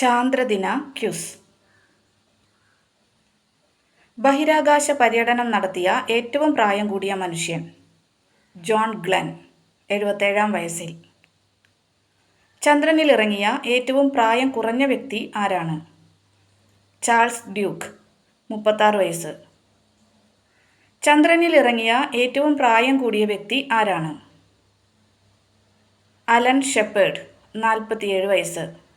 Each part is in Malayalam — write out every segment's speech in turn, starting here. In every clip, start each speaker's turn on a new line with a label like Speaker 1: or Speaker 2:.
Speaker 1: ചാന്ദ്രദിന ക്യുസ്. ബഹിരാകാശ പര്യടനം നടത്തിയ ഏറ്റവും പ്രായം കൂടിയ മനുഷ്യൻ ജോൺ ഗ്ലെൻ എഴുപത്തേഴാം വയസ്സിൽ. ചന്ദ്രനിൽ ഇറങ്ങിയ ഏറ്റവും പ്രായം കുറഞ്ഞ വ്യക്തി ആരാണ്? ചാൾസ് ഡ്യൂക്ക് മുപ്പത്താറ് വയസ്സ്. ചന്ദ്രനിൽ ഇറങ്ങിയ ഏറ്റവും പ്രായം കൂടിയ വ്യക്തി ആരാണ്? അലൻ ഷെപ്പേർഡ് നാൽപ്പത്തിയേഴ് വയസ്സ്.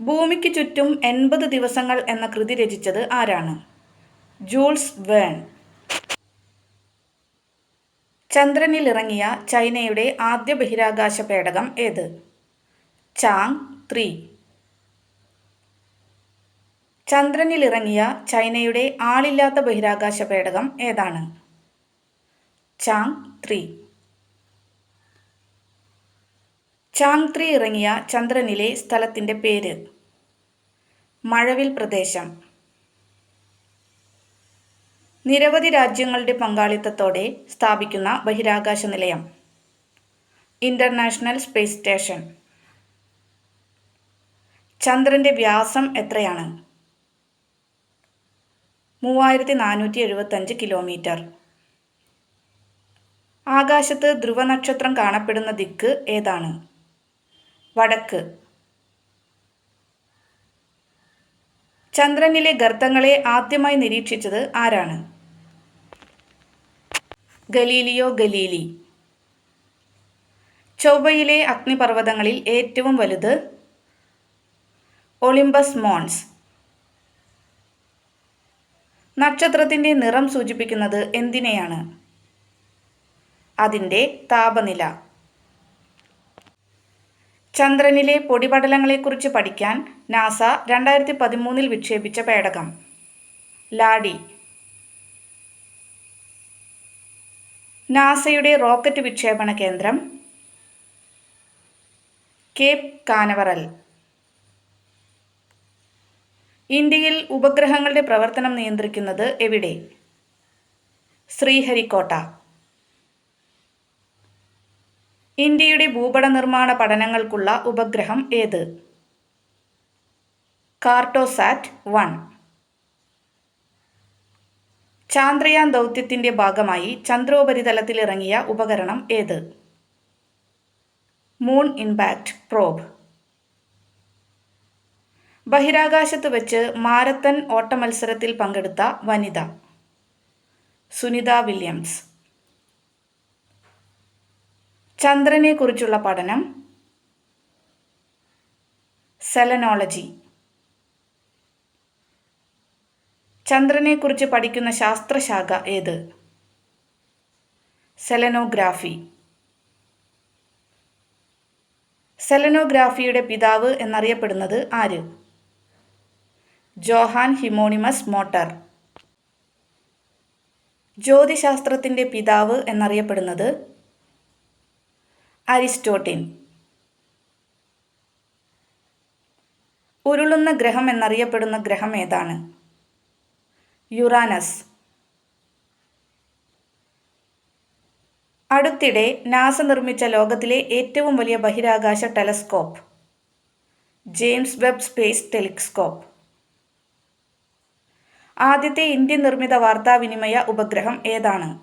Speaker 1: ഭൂമിക്ക് ചുറ്റും എൺപത് ദിവസങ്ങൾ എന്ന കൃതി രചിച്ചത് ആരാണ്? Jules Verne. ചന്ദ്രനിൽ ഇറങ്ങിയ ചൈനയുടെ ആദ്യ ബഹിരാകാശ പേടകം ഏത്? Chang three. ചന്ദ്രനിൽ ഇറങ്ങിയ ചൈനയുടെ ആളില്ലാത്ത ബഹിരാകാശ പേടകം ഏതാണ്? Chang three. ചാങ് ത്രീ ഇറങ്ങിയ ചന്ദ്രനിലെ സ്ഥലത്തിന്റെ പേര്. മഴവിൽ പ്രദേശം. നിരവധി രാജ്യങ്ങളുടെ പങ്കാളിത്തത്തോടെ സ്ഥാപിക്കുന്ന ബഹിരാകാശ നിലയം. International space station. ചന്ദ്രന്റെ വ്യാസം എത്രയാണ്? മൂവായിരത്തി നാനൂറ്റി എഴുപത്തഞ്ച് കിലോമീറ്റർ. ആകാശത്ത് ധ്രുവനക്ഷത്രം കാണപ്പെടുന്ന ദിക്ക് ഏതാണ്? വടക്ക്. ചന്ദ്രനിലെ ഗർത്തങ്ങളെ ആദ്യമായി നിരീക്ഷിച്ചത് ആരാണ്? Galileo Galilei. ചൊവ്വയിലെ അഗ്നിപർവതങ്ങളിൽ ഏറ്റവും വലുത് ഒളിമ്പസ് മോൺസ്. നക്ഷത്രത്തിന്റെ നിറം സൂചിപ്പിക്കുന്നത് എന്തിനെയാണ്? അതിന്റെ താപനില. ചന്ദ്രനിലെ പൊടിപടലങ്ങളെക്കുറിച്ച് പഠിക്കാൻ നാസ രണ്ടായിരത്തി പതിമൂന്നിൽ വിക്ഷേപിച്ച പേടകം. ലാഡി. നാസയുടെ റോക്കറ്റ് വിക്ഷേപണ കേന്ദ്രം. Cape Canaveral. ഇന്ത്യയിൽ ഉപഗ്രഹങ്ങളുടെ പ്രവർത്തനം നിയന്ത്രിക്കുന്നത് എവിടെ? ശ്രീഹരിക്കോട്ട. ഇന്ത്യയുടെ ഭൂപട നിർമ്മാണ പഠനങ്ങൾക്കുള്ള ഉപഗ്രഹം ഏത്? കാർട്ടോസാറ്റ് വൺ. ചാന്ദ്രയാൻ ദൗത്യത്തിന്റെ ഭാഗമായി ചന്ദ്രോപരിതലത്തിൽ ഇറങ്ങിയ ഉപകരണം ഏത്? Moon impact probe. ബഹിരാകാശത്ത് വെച്ച് മാരത്തൺ ഓട്ടമത്സരത്തിൽ പങ്കെടുത്ത വനിത. സുനിത വില്യംസ്. ചന്ദ്രനെക്കുറിച്ചുള്ള പഠനം. സെലനോളജി. ചന്ദ്രനെക്കുറിച്ച് പഠിക്കുന്ന ശാസ്ത്രശാഖ ഏത്? സെലനോഗ്രാഫി. സെലനോഗ്രാഫിയുടെ പിതാവ് എന്നറിയപ്പെടുന്നത് ആര്? Johan ഹിമോണിമസ് motor. ജ്യോതിശാസ്ത്രത്തിന്റെ പിതാവ് എന്നറിയപ്പെടുന്നത് അരിസ്റ്റോട്ടിൻ. ഉരുളുന്ന ഗ്രഹം എന്നറിയപ്പെടുന്ന ഗ്രഹം ഏതാണ്? യുറാനസ്. അടുത്തിടെ നാസ നിർമ്മിച്ച ലോകത്തിലെ ഏറ്റവും വലിയ ബഹിരാകാശ telescope. James Webb space telescope. ആദ്യത്തെ ഇന്ത്യൻ നിർമ്മിത വാർത്താവിനിമയ ഉപഗ്രഹം ഏതാണ്?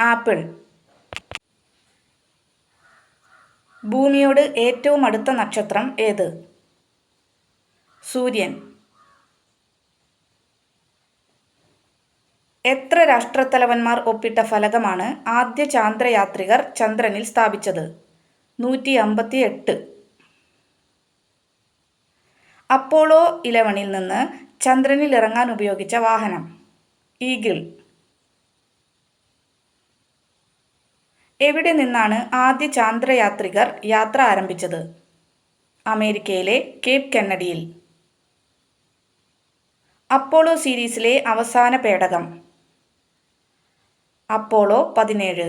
Speaker 1: ആപ്പിൾ. ഭൂമിയോട് ഏറ്റവും അടുത്ത നക്ഷത്രം ഏത്? സൂര്യൻ. എത്ര രാഷ്ട്രത്തലവന്മാർ ഒപ്പിട്ട ഫലകമാണ് ആദ്യ ചാന്ദ്രയാത്രികർ ചന്ദ്രനിൽ സ്ഥാപിച്ചത്? നൂറ്റി അമ്പത്തി എട്ട് അപ്പോളോ ഇലവനിൽ നിന്ന് ചന്ദ്രനിൽ ഇറങ്ങാൻ ഉപയോഗിച്ച വാഹനം. ഈഗിൾ. എവിടെ നിന്നാണ് ആദ്യ ചാന്ദ്രയാത്രികർ യാത്ര ആരംഭിച്ചത്? അമേരിക്കയിലെ കേപ് കെന്നഡിയിൽ. അപ്പോളോ സീരീസിലെ അവസാന പേടകം. അപ്പോളോ പതിനേഴ്.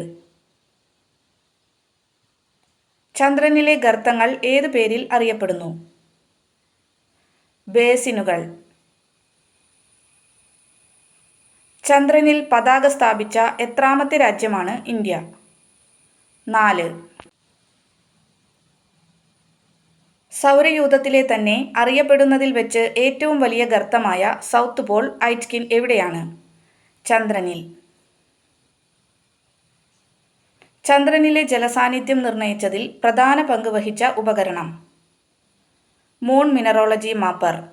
Speaker 1: ചന്ദ്രനിലെ ഗർത്തങ്ങൾ ഏതു പേരിൽ അറിയപ്പെടുന്നു? ബേസിനുകൾ. ചന്ദ്രനിൽ പതാക സ്ഥാപിച്ച എത്രാമത്തെ രാജ്യമാണ് ഇന്ത്യ? നാല്. സൗരയൂഥത്തിലെ തന്നെ അറിയപ്പെടുന്നതിൽ വെച്ച് ഏറ്റവും വലിയ ഗർത്തമായ സൗത്ത് പോൾ ഐറ്റ്കിൻ എവിടെയാണ്? ചന്ദ്രനിൽ. ചന്ദ്രനിലെ ജലസാന്നിധ്യം നിർണയിച്ചതിൽ പ്രധാന പങ്ക് വഹിച്ച ഉപകരണം. Moon mineralogy mapper.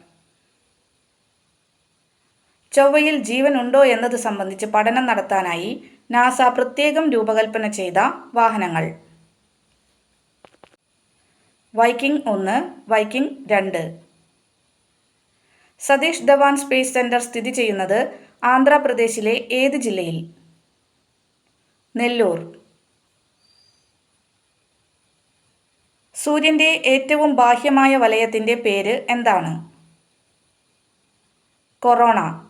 Speaker 1: ചൊവ്വയിൽ ജീവനുണ്ടോ എന്നത് സംബന്ധിച്ച് പഠനം നടത്താനായി നാസ പ്രത്യേകം രൂപകൽപ്പന ചെയ്ത വാഹനങ്ങൾ. വൈക്കിംഗ് ഒന്ന് വൈക്കിംഗ് രണ്ട്. സതീഷ് ധവാൻ സ്പേസ് സെന്റർ സ്ഥിതി ചെയ്യുന്നത് ആന്ധ്രാപ്രദേശിലെ ഏത് ജില്ലയിൽ? നെല്ലൂർ. സൂര്യന്റെ ഏറ്റവും ബാഹ്യമായ വലയത്തിന്റെ പേര് എന്താണ്? കൊറോണ.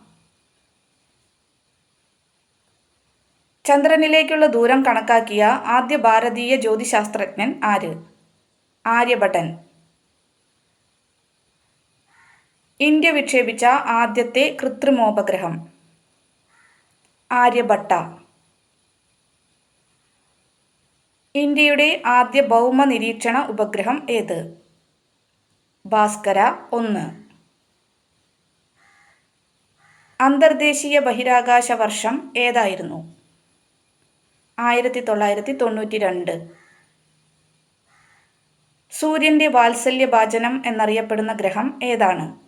Speaker 1: ചന്ദ്രനിലേക്കുള്ള ദൂരം കണക്കാക്കിയ ആദ്യ ഭാരതീയ ജ്യോതിശാസ്ത്രജ്ഞൻ ആര്? ആര്യഭട്ടൻ. ഇന്ത്യ വിക്ഷേപിച്ച ആദ്യത്തെ കൃത്രിമോപഗ്രഹം. ആര്യഭട്ട. ഇന്ത്യയുടെ ആദ്യ ഭൗമ നിരീക്ഷണ ഉപഗ്രഹം ഏത്? ഭാസ്കര ഒന്ന്. അന്തർദേശീയ ബഹിരാകാശ വർഷം ഏതായിരുന്നു? ആയിരത്തി തൊള്ളായിരത്തി തൊണ്ണൂറ്റി രണ്ട് സൂര്യന്റെ വാത്സല്യഭാജനം എന്നറിയപ്പെടുന്ന ഗ്രഹം ഏതാണ്?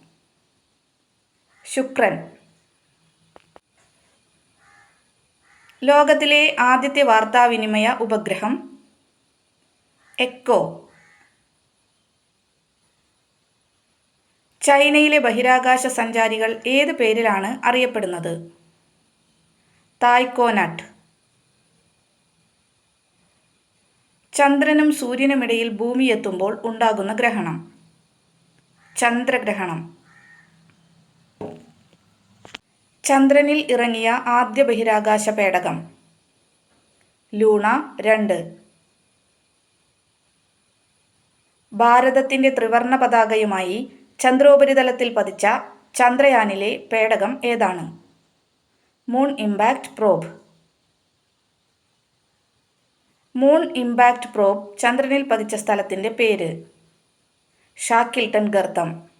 Speaker 1: ശുക്രൻ. ലോകത്തിലെ ആദ്യത്തെ വാർത്താവിനിമയ ഉപഗ്രഹം എക്കോ. ചൈനയിലെ ബഹിരാകാശ സഞ്ചാരികൾ ഏത് പേരിലാണ് അറിയപ്പെടുന്നത്? തായ്ക്കോനട്ട് ചന്ദ്രനും സൂര്യനുമിടയിൽ ഭൂമി എത്തുമ്പോൾ ഉണ്ടാകുന്ന ഗ്രഹണം. ചന്ദ്രഗ്രഹണം. ചന്ദ്രനിൽ ഇറങ്ങിയ ആദ്യ ബഹിരാകാശ പേടകം. ലൂണ രണ്ട്. ഭാരതത്തിന്റെ ത്രിവർണ പതാകയുമായി ചന്ദ്രോപരിതലത്തിൽ പതിച്ച ചന്ദ്രയാനിലെ പേടകം ഏതാണ്? Moon impact probe. Moon impact probe ചന്ദ്രനിൽ പതിച്ച സ്ഥലത്തിന്റെ പേര്. ഷാക്കിൽട്ടൺ ഗർത്തം.